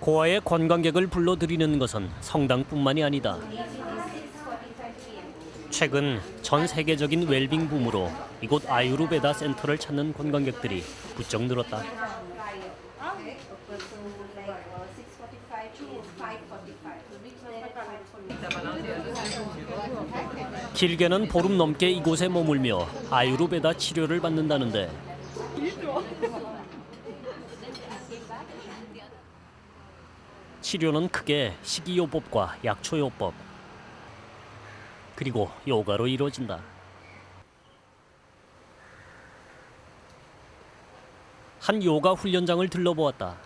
고아의 관광객을 불러들이는 것은 성당뿐만이 아니다. 최근 전 세계적인 웰빙 붐으로 이곳 아유르베다 센터를 찾는 관광객들이 부쩍 늘었다. 길게는 보름 넘게 이곳에 머물며 아유르베다 치료를 받는다는데 치료는 크게 식이요법과 약초요법 그리고 요가로 이루어진다. 한 요가 훈련장을 들러보았다.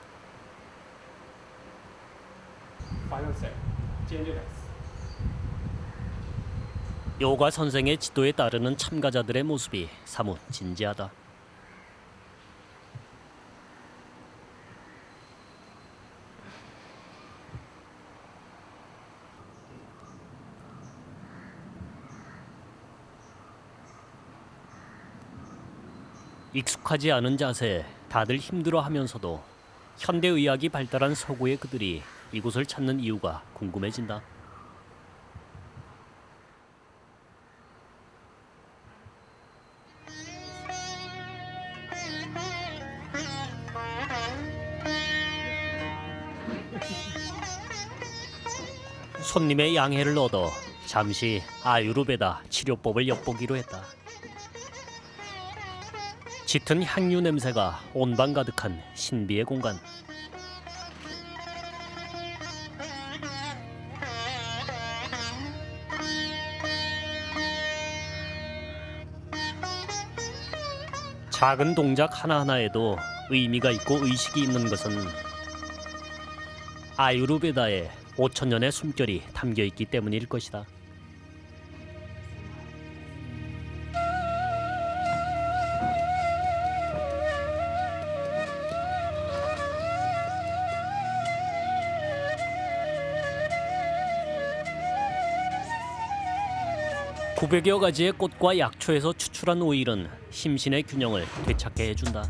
요가 선생의 지도에 따르는 참가자들의 모습이 사뭇 진지하다. 익숙하지 않은 자세에 다들 힘들어하면서도 현대의학이 발달한 서구의 그들이 이곳을 찾는 이유가 궁금해진다. 손님의 양해를 얻어 잠시 아유르베다 치료법을 엿보기로 했다. 짙은 향유 냄새가 온방 가득한 신비의 공간. 작은 동작 하나하나에도 의미가 있고 의식이 있는 것은 아유르베다의 5천 년의 숨결이 담겨 있기 때문일 것이다. (900여 가지의 꽃과 약초에서 추출한 오일은 심신의 균형을 되찾게 해준다)